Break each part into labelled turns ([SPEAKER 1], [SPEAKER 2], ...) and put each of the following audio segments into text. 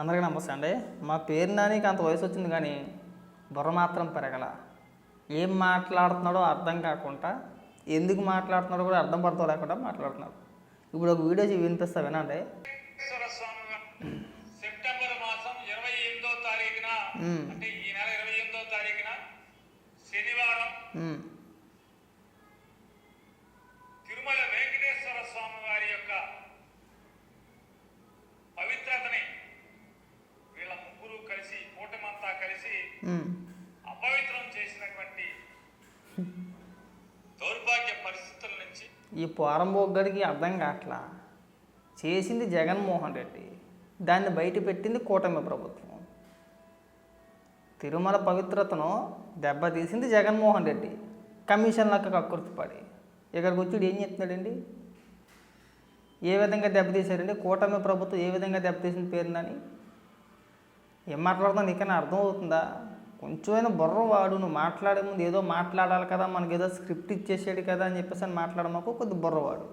[SPEAKER 1] అందరికీ నమస్తే అండి. మా పేరు నానికి అంత వయసు వచ్చింది కానీ బుర్ర మాత్రం పెరగల. ఏం మాట్లాడుతున్నాడో అర్థం కాకుండా ఎందుకు మాట్లాడుతున్నాడో కూడా అర్థం పడతా లేకుండా మాట్లాడుతున్నాడు. ఇప్పుడు ఒక వీడియో వినిపిస్తా వినండి.
[SPEAKER 2] సెప్టెంబర్ మాసం ఇరవై ఎనిమిదో తారీఖున. అంటే ఈ నెల ఇరవై ఎనిమిదో తారీఖున శనివారం
[SPEAKER 1] ఈ పోరంబోగ్గడికి అర్థం కావట్లా చేసింది జగన్మోహన్ రెడ్డి. దాన్ని బయట పెట్టింది కూటమి ప్రభుత్వం. తిరుమల పవిత్రతను దెబ్బతీసింది జగన్మోహన్ రెడ్డి. కమిషన్లకు కక్కుర్తిపడి. ఇక్కడికి వచ్చి ఏం చెప్తున్నాడండి ఏ విధంగా దెబ్బతీశారండి కూటమి ప్రభుత్వం ఏ విధంగా దెబ్బతీసిన పేరునని? ఏం మాట్లాడుతున్నా నీకైనా అర్థం అవుతుందా కొంచెమైనా బుర్ర వాడు నువ్వు మాట్లాడే ముందు ఏదో మాట్లాడాలి కదా మనకి ఏదో స్క్రిప్ట్ ఇచ్చేసాడు కదా అని చెప్పేసి అని మాట్లాడమాకు కొద్ది బుర్రవాడు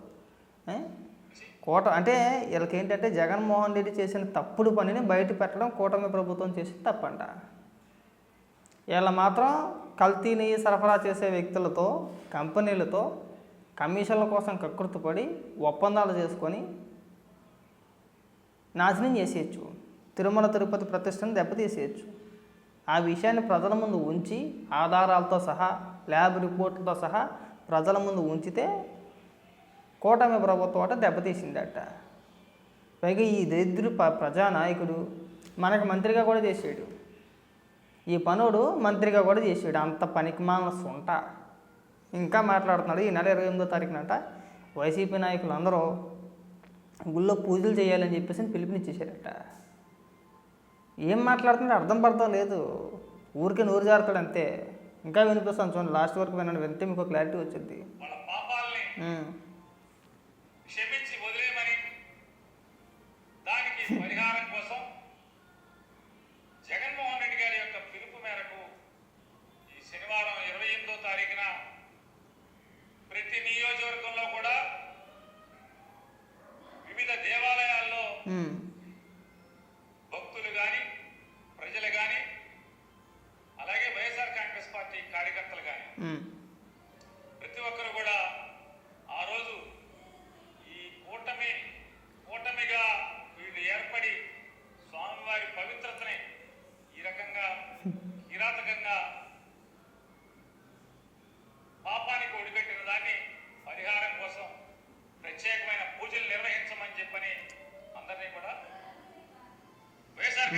[SPEAKER 1] కోట అంటే వీళ్ళకి ఏంటంటే జగన్మోహన్ రెడ్డి చేసిన తప్పుడు పనిని బయట పెట్టడం కూటమి ప్రభుత్వం చేసిన తప్పంట. వీళ్ళ మాత్రం కల్తీ నెయ్యి సరఫరా చేసే వ్యక్తులతో కంపెనీలతో కమిషన్ల కోసం కకృతిపడి ఒప్పందాలు చేసుకొని నాశనం చేసేయచ్చు. తిరుమల తిరుపతి ప్రతిష్టను దెబ్బతీసేయచ్చు. ఆ విషయాన్ని ప్రజల ముందు ఉంచి ఆధారాలతో సహా ల్యాబ్ రిపోర్ట్లతో సహా ప్రజల ముందు ఉంచితే కూటమి ప్రభుత్వం అట దెబ్బతీసిందట. పైగా ఈ దరిద్రు ప- ప్రజానాయకుడు మనకు మంత్రిగా కూడా చేసాడు. ఈ పనుడు మంత్రిగా కూడా చేసాడు. అంత పనికి మాన సొంట. ఇంకా మాట్లాడుతున్నాడు. ఈ నెల ఇరవై ఎనిమిదో తారీఖునట వైసీపీ నాయకులు అందరూ గుళ్ళో పూజలు చేయాలని చెప్పేసి పిలుపునిచ్చేసారట. ఏం మాట్లాడుతున్నాడు అర్థం పడతా లేదు. ఊరికే నూరు జారుతాడు అంతే. ఇంకా వినిపిస్తాను చూడండి లాస్ట్ వరకు వినండి వింటే మీకు క్లారిటీ వచ్చింది
[SPEAKER 2] క్షమించి వదిలేయమని దానికి పరిహారం కోసం జగన్మోహన్ రెడ్డి గారి యొక్క పిలుపు మేరకు ఈ శనివారం ఇరవై ఎనిమిదో తారీఖున ప్రతి నియోజకవర్గంలో కూడా వివిధ దేవాలయాల్లో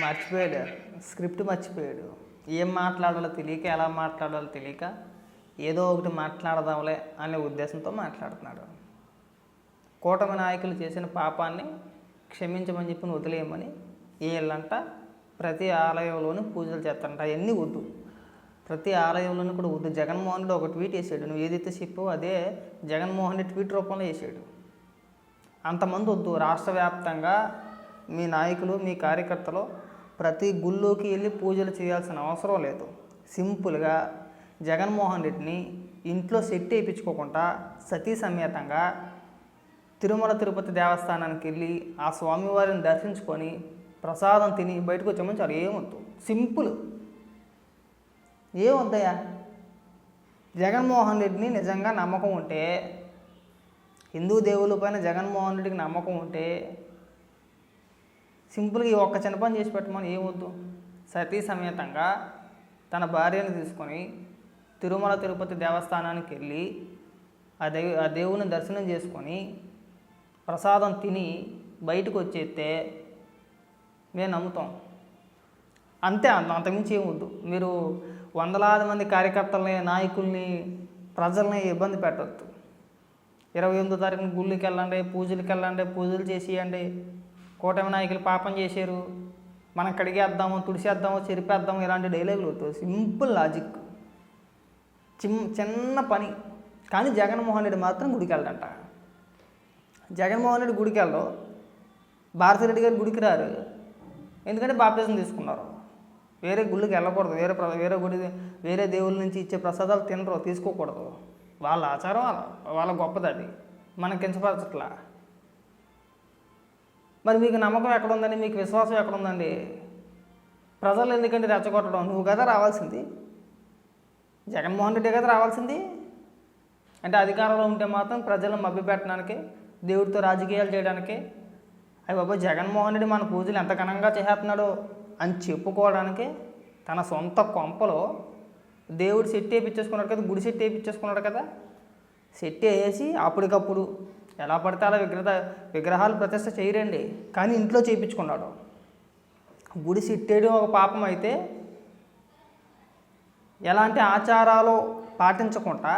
[SPEAKER 1] మర్చిపోయాడు. స్క్రిప్ట్ మర్చిపోయాడు. ఏం మాట్లాడాలో తెలియక ఎలా మాట్లాడాలో తెలియక ఏదో ఒకటి మాట్లాడదాంలే అనే ఉద్దేశంతో మాట్లాడుతున్నాడు. కూటమి నాయకులు చేసిన పాపాన్ని క్షమించమని చెప్పి వదిలేయమని వీళ్ళంట ప్రతి ఆలయంలోనూ పూజలు చేస్తారంట అవన్నీ వద్దు. ప్రతి ఆలయంలోనూ కూడా వద్దు. జగన్మోహన్ రెడ్డి ఒక ట్వీట్ వేసాడు. నువ్వు ఏదైతే చెప్పావో అదే జగన్మోహన్ రెడ్డి ట్వీట్ రూపంలో వేసాడు. అంతమంది వద్దు. రాష్ట్ర వ్యాప్తంగా మీ నాయకులు మీ కార్యకర్తలు ప్రతి గుళ్ళోకి వెళ్ళి పూజలు చేయాల్సిన అవసరం లేదు. సింపుల్గా జగన్మోహన్ రెడ్డిని ఇంట్లో సెట్ వేయించుకోకుండా సతీ సమేతంగా తిరుమల తిరుపతి దేవస్థానానికి వెళ్ళి ఆ స్వామివారిని దర్శించుకొని ప్రసాదం తిని బయటకు వచ్చామని చాలా. ఏమొద్దు సింపుల్. ఏమొద్దయ్యా జగన్మోహన్ రెడ్డిని నిజంగా నమ్మకం ఉంటే హిందూ దేవుల పైన జగన్మోహన్ రెడ్డికి నమ్మకం ఉంటే సింపుల్గా ఈ ఒక్క చిన్న పని చేసి పెట్టమని ఏమొద్దు సతీ సమేతంగా తన భార్యను తీసుకొని తిరుమల తిరుపతి దేవస్థానానికి వెళ్ళి ఆ దేవు ఆ దేవుని దర్శనం చేసుకొని ప్రసాదం తిని బయటకు వచ్చేస్తే మేము నమ్ముతాం. అంతే అంత అంతకుమించి ఏమొద్దు మీరు వందలాది మంది కార్యకర్తల్ని నాయకుల్ని ప్రజల్ని ఇబ్బంది పెట్టవద్దు ఇరవై ఎనిమిదో తారీఖున గుళ్ళకి వెళ్ళండి పూజలకి వెళ్ళండి పూజలు చేసేయండి. కూటమి నాయకులు పాపం చేశారు. మనం కడిగేద్దాము తుడిసేద్దాము చెరిపేద్దాము ఇలాంటి డైలాగులు వద్దు. Simple logic. చిమ్ చిన్న పని. కానీ జగన్మోహన్ రెడ్డి మాత్రం గుడికి వెళ్ళడంట జగన్మోహన్ రెడ్డి గుడికి వెళ్ళరు భారతిరెడ్డి గారి గుడికి రారు. ఎందుకంటే బాప్తిజం తీసుకున్నారు. వేరే గుళ్ళకి వెళ్ళకూడదు. వేరే ప్ర- వేరే గుడి వేరే దేవుళ్ళ నుంచి ఇచ్చే ప్రసాదాలు తినరు తీసుకోకూడదు. వాళ్ళ ఆచారం వాళ్ళ వాళ్ళ గొప్పది అది. మనకి కించపరచట్లా. మరి మీకు నమ్మకం ఎక్కడ ఉందండి మీకు విశ్వాసం ఎక్కడ ఉందండి ప్రజలు ఎందుకంటే రెచ్చగొట్టడం? నువ్వు కదా రావాల్సింది. జగన్మోహన్ రెడ్డి కదా రావాల్సింది. అంటే అధికారంలో ఉంటే మాత్రం ప్రజలను మభ్యపెట్టడానికి దేవుడితో రాజకీయాలు చేయడానికి అయ్యి బాబా జగన్మోహన్ రెడ్డి మన పూజలు ఎంత ఘనంగా చేస్తున్నాడో అని చెప్పుకోవడానికి తన సొంత కొంపలో దేవుడు సెట్ వేయించేసుకున్నాడు కదా గుడి సెట్ వేయించేసుకున్నాడు కదా సెట్ వేసి అప్పటికప్పుడు ఎలా పడితే అలా విగ్రహ విగ్రహాలు ప్రతిష్ట చేయరండి. కానీ ఇంట్లో చేయించుకున్నాడు. గుడి సిట్టేయడం ఒక పాపం అయితే ఎలాంటి ఆచారాలు పాటించకుండా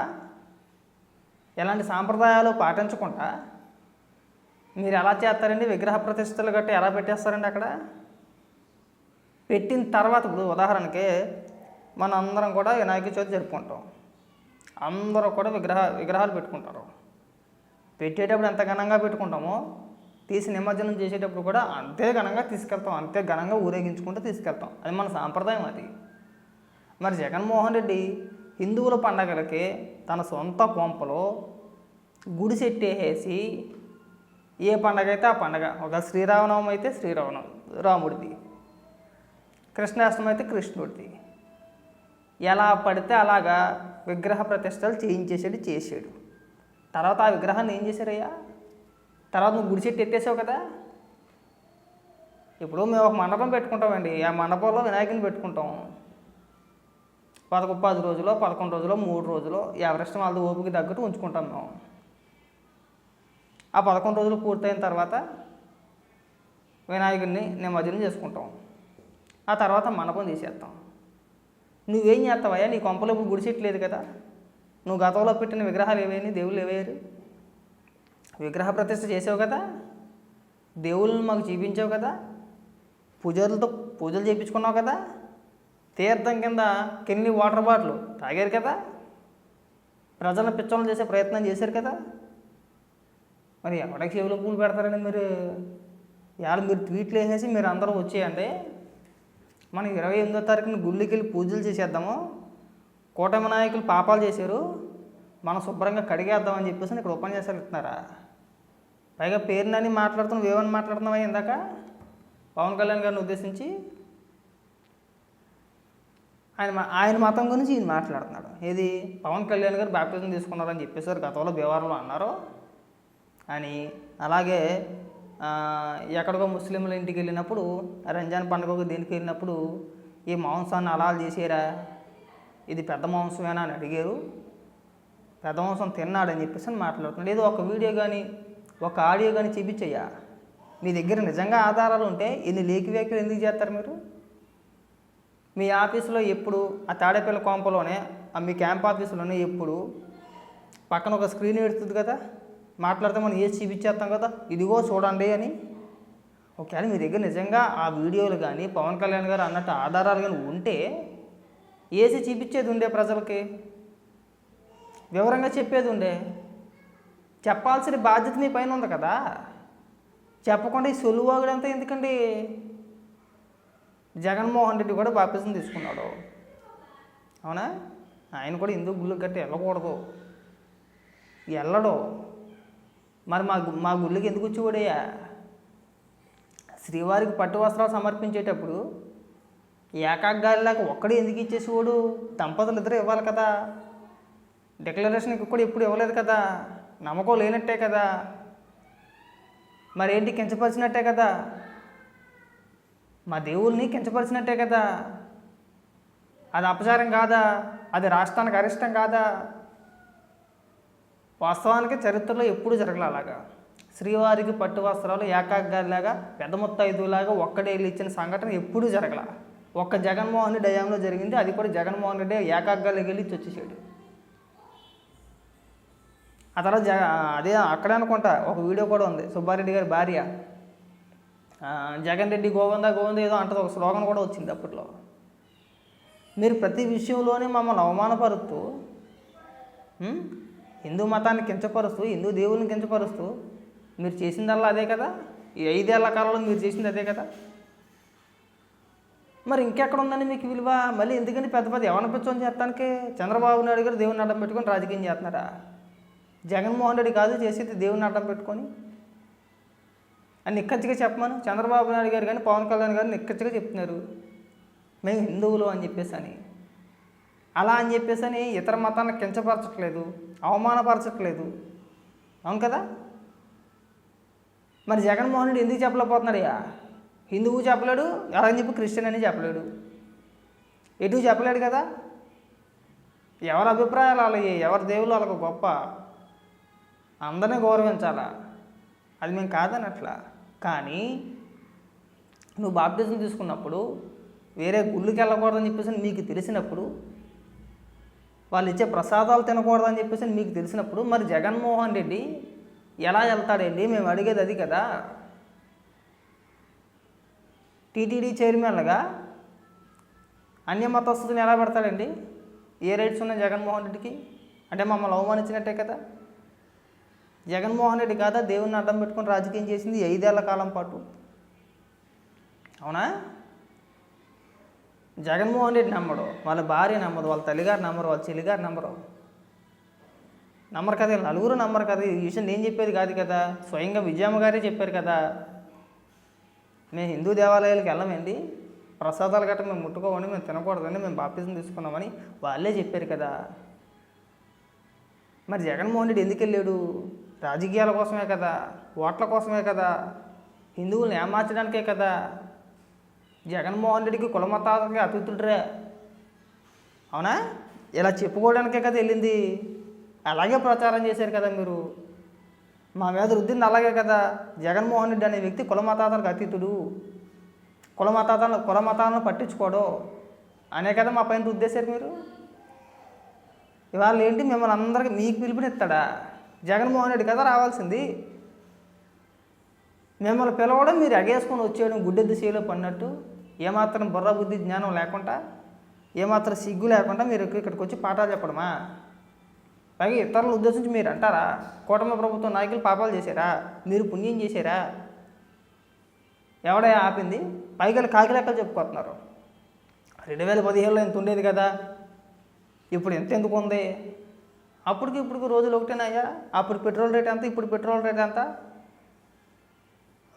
[SPEAKER 1] ఎలాంటి సాంప్రదాయాలు పాటించకుండా మీరు ఎలా చేస్తారండి? విగ్రహ ప్రతిష్టలు గట్టి ఎలా పెట్టేస్తారండి అక్కడ? పెట్టిన తర్వాత ఇప్పుడు ఉదాహరణకి మన అందరం కూడా వినాయక చవితి జరుపుకుంటాం. అందరూ కూడా విగ్రహ విగ్రహాలు పెట్టుకుంటారు. పెట్టేటప్పుడు ఎంత ఘనంగా పెట్టుకుంటామో తీసి నిమజ్జనం చేసేటప్పుడు కూడా అంతే ఘనంగా తీసుకెళ్తాం అంతే ఘనంగా ఊరేగించుకుంటూ తీసుకెళ్తాం. అది మన సాంప్రదాయం అది. మరి జగన్మోహన్ రెడ్డి హిందువుల పండగలకి తన సొంత కొంపలో గుడి సెట్టేసి ఏ పండగ అయితే ఆ పండగ ఒక శ్రీరామనవమి అయితే శ్రీరామనవమి రాముడిది. కృష్ణాష్టమి అయితే కృష్ణుడిది. ఎలా పడితే అలాగా విగ్రహ ప్రతిష్టలు చేయించేసాడు చేసాడు. తర్వాత ఆ విగ్రహాన్ని ఏం చేశారయ్యా? తర్వాత నువ్వు గుడి చెట్టు ఎత్తేసావు కదా? ఇప్పుడు మేము ఒక మండపం పెట్టుకుంటామండి. ఆ మండపంలో వినాయకుని పెట్టుకుంటాం. పదకొ పది రోజులు పదకొండు రోజులు మూడు రోజులు ఎవరెస్ట్ వాళ్ళది ఓపిక తగ్గట్టు ఉంచుకుంటాం మేము. ఆ పదకొండు రోజులు పూర్తయిన తర్వాత వినాయకుడిని నిమజ్జనం చేసుకుంటాం. ఆ తర్వాత మండపం తీసేస్తాం. నువ్వేం చేస్తావయ్యా? నీ కొంపలో ఇప్పుడు గుడిసెట్లేదు కదా? నువ్వు గతంలో పెట్టిన విగ్రహాలు ఏవైనా దేవుళ్ళు ఏవయ్యారు విగ్రహ ప్రతిష్ఠ చేసావు కదా? దేవుళ్ళని మాకు చూపించావు కదా? పూజలతో పూజలు చేయించుకున్నావు కదా? తీర్థం కింద కిన్ని వాటర్ బాటిల్ తాగారు కదా? ప్రజలను పిచ్చోళ్ళు చేసే ప్రయత్నం చేశారు కదా? మరి ఎవరికి చెవిలో పూలు పెడతారని మీరు ఇవాళ మీరు ట్వీట్లు వేసేసి మీరు అందరూ వచ్చేయండి. మనం ఇరవై ఎనిమిదో తారీఖున గుళ్ళకి వెళ్ళి పూజలు చేసేద్దాము. కూటమి నాయకులు పాపాలు చేశారు. మనం శుభ్రంగా కడిగేద్దామని చెప్పేసి ఇక్కడ ఉపన్యాసాలు ఇస్తున్నారా? పైగా పేరునని మాట్లాడుతున్నావు ఏమని మాట్లాడుతున్నావా ఇందాక పవన్ కళ్యాణ్ గారిని ఉద్దేశించి ఆయన ఆయన మతం గురించి ఈయన మాట్లాడుతున్నాడు. ఏది? పవన్ కళ్యాణ్ గారు బ్యాప్టిజం తీసుకున్నారని చెప్పేసారు గతంలో భీమవరంలో అన్నారు. అని అలాగే ఎక్కడికో ముస్లింల ఇంటికి వెళ్ళినప్పుడు రంజాన్ పండుగకు దీనికి వెళ్ళినప్పుడు ఈ మాంసాన్ని అలాలు చేసారా? ఇది పెద్ద మాంసమేనా అని అడిగారు. పెద్ద మాంసం తిన్నాడని చెప్పేసి అని మాట్లాడుతున్నాడు. ఏదో ఒక వీడియో కానీ ఒక ఆడియో కానీ చూపించయ్యా. మీ దగ్గర నిజంగా ఆధారాలు ఉంటే ఇన్ని లేకి వ్యాఖ్యలు ఎందుకు చేస్తారు మీరు? మీ ఆఫీసులో ఎప్పుడు ఆ తాడేపల్లి కోంపలోనే ఆ మీ క్యాంప్ ఆఫీసులోనే ఎప్పుడు పక్కన ఒక స్క్రీన్ పెడుతుంది కదా? మాట్లాడితే మనం ఏది చూపించేస్తాం కదా? ఇదిగో చూడండి అని. ఒకవేళ మీ దగ్గర నిజంగా ఆ వీడియోలు కానీ పవన్ కళ్యాణ్ గారు అన్నట్టు ఆధారాలు కానీ ఉంటే ఏసి చూపించేది ఉండే ప్రజలకి? వివరంగా చెప్పేది ఉండే? చెప్పాల్సిన బాధ్యత నీ పైన ఉంది కదా? చెప్పకుండా ఈ సొలువాగుడంతా ఎందుకండి? జగన్మోహన్ రెడ్డి కూడా బాప్తిజం తీసుకున్నాడు. అవునా? ఆయన కూడా హిందూ గుళ్ళు గట్టి వెళ్ళకూడదు? వెళ్ళడు. మరి మా మా గుళ్ళకి ఎందుకు వచ్చి శ్రీవారికి పట్టు వస్త్రాలు సమర్పించేటప్పుడు ఏకాగ్గాలిలాగా ఒక్కడే ఎందుకు ఇచ్చేసేవాడు? దంపతులు ఇద్దరు ఇవ్వాలి కదా. డిక్లరేషన్ కూడా ఎప్పుడు ఇవ్వలేదు కదా. నమ్మకం లేనట్టే కదా. మరేంటి కించపరిచినట్టే కదా? మా దేవుల్ని కించపరిచినట్టే కదా. అది అపచారం కాదా? అది రాష్ట్రానికి అరిష్టం కాదా? వాస్తవానికి చరిత్రలో ఎప్పుడూ జరగలే అలాగా. శ్రీవారికి పట్టు వస్త్రాలు ఏకాగ్గాలిలాగా పెద్ద ముత్తైదులాగా ఒక్కడే వెళ్ళి ఇచ్చిన సంఘటన ఎప్పుడూ జరగల. ఒక్క జగన్మోహన్ రెడ్డి హయాంలో జరిగింది అది కూడా జగన్మోహన్ రెడ్డి ఏకాగ్రలోకి వెళ్ళి ఇచ్చి వచ్చేసాడు ఆ తర్వాత జగ అదే అక్కడే అనుకుంటా ఒక వీడియో కూడా ఉంది సుబ్బారెడ్డి గారి భార్య. జగన్ రెడ్డి గోవింద గోవింద ఏదో అంటది ఒక స్లోగన్ కూడా వచ్చింది అప్పట్లో. మీరు ప్రతి విషయంలోనే మమ్మల్ని అవమానపరుస్తూ హిందూ మతాన్ని కించపరుస్తూ హిందూ దేవుల్ని కించపరుస్తూ మీరు చేసిందల్లా అదే కదా? ఈ ఐదేళ్ళ కాలంలో మీరు చేసింది అదే కదా? మరి ఇంకెక్కడ ఉందని మీకు విలువ? మళ్ళీ ఎందుకని పెద్ద పెద్ద ఎవరిని పిచ్చోని చేస్తానికి? చంద్రబాబు నాయుడు గారు దేవుని అడ్డం పెట్టుకొని రాజకీయం చేస్తున్నారా? జగన్మోహన్ రెడ్డి కాదు చేసేది దేవుని అడ్డం పెట్టుకొని. అని నిక్కచ్చిగా చెప్పమను. చంద్రబాబు నాయుడు గారు కానీ పవన్ కళ్యాణ్ గారు నిక్కచ్చిగా చెప్తున్నారు. మేము హిందువులు అని చెప్పేసి అని అలా అని చెప్పేసి అని ఇతర మతాన్ని కించపరచట్లేదు. అవమానపరచట్లేదు. అవును కదా? మరి జగన్మోహన్ రెడ్డి ఎందుకు చెప్పలేకపోతున్నాడయ్యా హిందువు చెప్పలేడు ఎవరని చెప్పి క్రిస్టియన్ అని చెప్పలేడు. ఎటు చెప్పలేడు కదా? ఎవరి అభిప్రాయాలు అలాగే ఎవరి దేవుళ్ళు వాళ్ళకు గొప్ప. అందరినీ గౌరవించాలా? అది మేము కాదనట్లా. కానీ నువ్వు బాప్టిజం తీసుకున్నప్పుడు వేరే గుళ్ళకి వెళ్ళకూడదని చెప్పేసి మీకు తెలిసినప్పుడు వాళ్ళు ఇచ్చే ప్రసాదాలు తినకూడదని చెప్పేసి మీకు తెలిసినప్పుడు మరి జగన్మోహన్ రెడ్డి ఎలా వెళ్తాడండి? మేము అడిగేది అది కదా. టీటీడీ చైర్మన్లుగా అన్య మతస్థులను ఎలా పెడతాడండి? ఏ రైట్స్ ఉన్నాయి జగన్మోహన్ రెడ్డికి? అంటే మమ్మల్ని అవమానించినట్టే కదా. జగన్మోహన్ రెడ్డి కాదా? దేవుణ్ణి అడ్డం పెట్టుకుని రాజకీయం చేసింది ఐదేళ్ళ కాలం పాటు. అవునా? జగన్మోహన్ రెడ్డి నమ్మడు. వాళ్ళ భార్య నమ్మదు వాళ్ళ తల్లిగారు నమ్మరు వాళ్ళ చెల్లిగారు నమ్మరు. నమ్మరు కదా నలుగురు నమ్మరు కదా. ఈ విషయం నేను చెప్పేది కాదు కదా. స్వయంగా విజయమ్మ గారే చెప్పారు కదా. మేము హిందూ దేవాలయాలకు వెళ్ళమండి. ప్రసాదాలు గట్రా మేము ముట్టుకోమని మేము తినకూడదని మేము బాప్తిజం తీసుకున్నామని వాళ్ళే చెప్పారు కదా. మరి జగన్మోహన్ రెడ్డి ఎందుకు వెళ్ళాడు? రాజకీయాల కోసమే కదా ఓట్ల కోసమే కదా హిందువులను ఏమార్చడానికే కదా. జగన్మోహన్ రెడ్డికి కులమతాలకి అతిథుడురే అవునా? ఇలా చెప్పుకోవడానికే కదా వెళ్ళింది. అలాగే ప్రచారం చేశారు కదా మీరు. మా మీద రుద్దింది అలాగే కదా. జగన్మోహన్ రెడ్డి అనే వ్యక్తి కులమతాతలకు అతీతుడు. కులమతాతలను కులమతాలను పట్టించుకోడు. అనే కదా మా పైన రుద్దేశారు మీరు. ఇవాళ ఏంటి మిమ్మల్ని అందరికీ మీకు పిలుపునిస్తాడా? జగన్మోహన్ రెడ్డి కదా రావాల్సింది. మిమ్మల్ని పిలవడం మీరు ఎగేసుకొని వచ్చేయడం గుడ్డెద్దు చేయలో పడినట్టు. ఏమాత్రం బుర్ర బుద్ధి జ్ఞానం లేకుండా ఏమాత్రం సిగ్గు లేకుండా మీరు ఇక్కడికి వచ్చి పాఠాలు చెప్పడమా? పైగా ఇతరుల ఉద్దేశించి మీరు అంటారా? కూటమి ప్రభుత్వం నాయకులు పాపాలు చేశారా? మీరు పుణ్యం చేశారా? ఎవడే ఆపింది? పైగా కాకి చెప్పుకుంటున్నారు. రెండు వేల పదిహేనులో ఇంత ఉండేది కదా. ఇప్పుడు ఎంత ఎందుకు ఉంది? అప్పటికి ఇప్పుడు రోజులు ఒకటేనాయా అప్పుడు పెట్రోల్ రేట్ ఎంత? ఇప్పుడు పెట్రోల్ రేట్ ఎంత?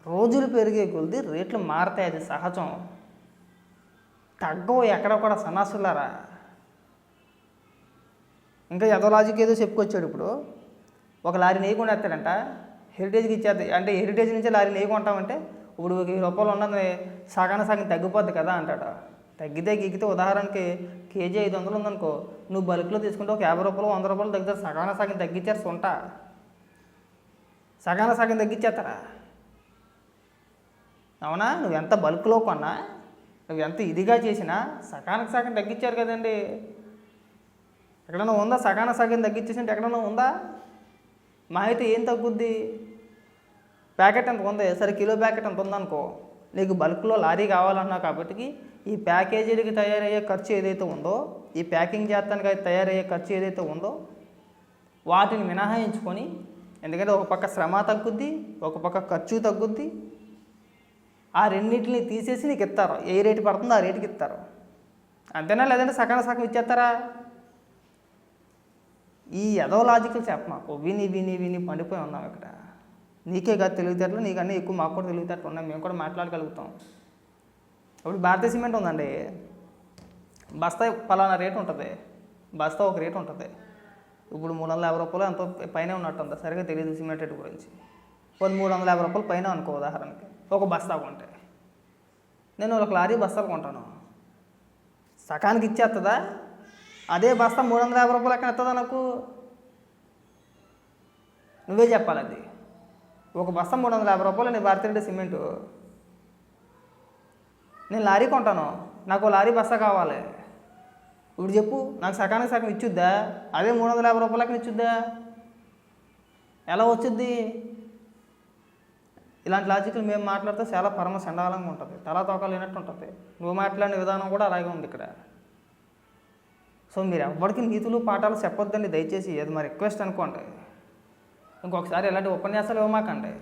[SPEAKER 1] రోజులు పెరిగే కొద్ది రేట్లు మారతాయి. అది సహజం. తగ్గవు ఎక్కడ కూడా సన్నాసులారా. ఇంకా ఏదో లాజిక్ ఏదో చెప్పుకొచ్చాడు ఇప్పుడు. ఒక లారీ నెయ్యి కొనేస్తాడంట. హెరిటేజ్కి ఇచ్చేది అంటే హెరిటేజ్ నుంచి లారీ నెయ్యి కొంటామంటే ఇప్పుడు ఒక వెయ్యి రూపాయలు ఉన్నది సగాన సగం తగ్గిపోద్ది కదా అంటాడు. తగ్గితే గిగితే ఉదాహరణకి కేజీ ఐదు వందలు ఉందనుకో నువ్వు బల్క్లో తీసుకుంటే ఒక యాభై రూపాయలు వంద రూపాయలు తగ్గుతారు సగాన సగం తగ్గించారు సొంట. సగాన సగం తగ్గించేస్తారా అవునా? నువ్వు ఎంత బల్క్లో కొన్నా నువ్వు ఎంత ఇదిగా చేసినా సగానికి సగం తగ్గించారు కదండి. ఎక్కడైనా ఉందా? సగాన సగం తగ్గించేసింటే ఎక్కడైనా ఉందా? మా అయితే ఏం తగ్గుద్ది? ప్యాకెట్ ఎంత ఉంది? సరే కిలో ప్యాకెట్ ఎంత ఉందనుకో నీకు బల్క్లో లారీ కావాలన్నావు కాబట్టి ఈ ప్యాకేజీలకి తయారయ్యే ఖర్చు ఏదైతే ఉందో ఈ ప్యాకింగ్ చేస్తానికి తయారయ్యే ఖర్చు ఏదైతే ఉందో వాటిని మినహాయించుకొని ఎందుకంటే ఒక పక్క శ్రమ తగ్గుద్ది ఒక పక్క ఖర్చు తగ్గుద్ది ఆ రెండింటిని తీసేసి నీకు ఇస్తారు. ఏ రేటు పడుతుందో ఆ రేటుకి ఇస్తారు. అంతేనా? లేదంటే సకాల సగం ఇచ్చేస్తారా? ఈ ఎదో లాజికల్ చెప్ప మాకు. విని విని విని పండిపోయి ఉన్నాం ఇక్కడ. నీకే కాదు తెలివితేటలు నీకన్నా ఎక్కువ మాకు కూడా తెలివితేటలు ఉన్నాయి. మేము కూడా మాట్లాడగలుగుతాం. ఇప్పుడు భారతీయ సిమెంట్ ఉందండి. బస్తా పలానా రేట్ ఉంటుంది. బస్తా ఒక రేటు ఉంటుంది. ఇప్పుడు మూడు వందల యాభై రూపాయలు ఎంతో పైన ఉన్నట్టు సరిగ్గా సరిగా తెలియదు సిమెంట్ రేటు గురించి. కొన్ని మూడు వందల యాభై రూపాయలు పైన అనుకో ఉదాహరణకి. ఒక బస్తా కొంటే. నేను ఒక లారీ బస్తాలు కొంటాను. సకానికి ఇచ్చేస్తుందా అదే బస్తా మూడు వందల యాభై రూపాయలు ఎక్కడ ఎత్తదా నాకు? నువ్వే చెప్పాలి అది. ఒక బస్తా మూడు వందల యాభై రూపాయలు నీ భారతీయ సిమెంటు. నేను లారీ కొంటాను. నాకు లారీ బస్తా కావాలి. ఇప్పుడు చెప్పు నాకు సకానికి సగం ఇచ్చుద్దా? అదే మూడు వందల యాభై రూపాయలకి ఇచ్చుద్దా? ఎలా వచ్చుద్ది? ఇలాంటి లాజిక్లు మేము మాట్లాడితే చాలా పరమ చండాలంగా ఉంటుంది. తలా తోకాలు లేనట్టు ఉంటుంది. నువ్వు మాట్లాడిన విధానం కూడా అలాగే ఉంది ఇక్కడ. సో మీరు ఎవరికి నీతులు పాఠాలు చెప్పొద్దండి. దయచేసి అది మా రిక్వెస్ట్ అనుకోండి. ఇంకొకసారి ఇలాంటి ఉపన్యాసాలు ఇవ్వమాకండి.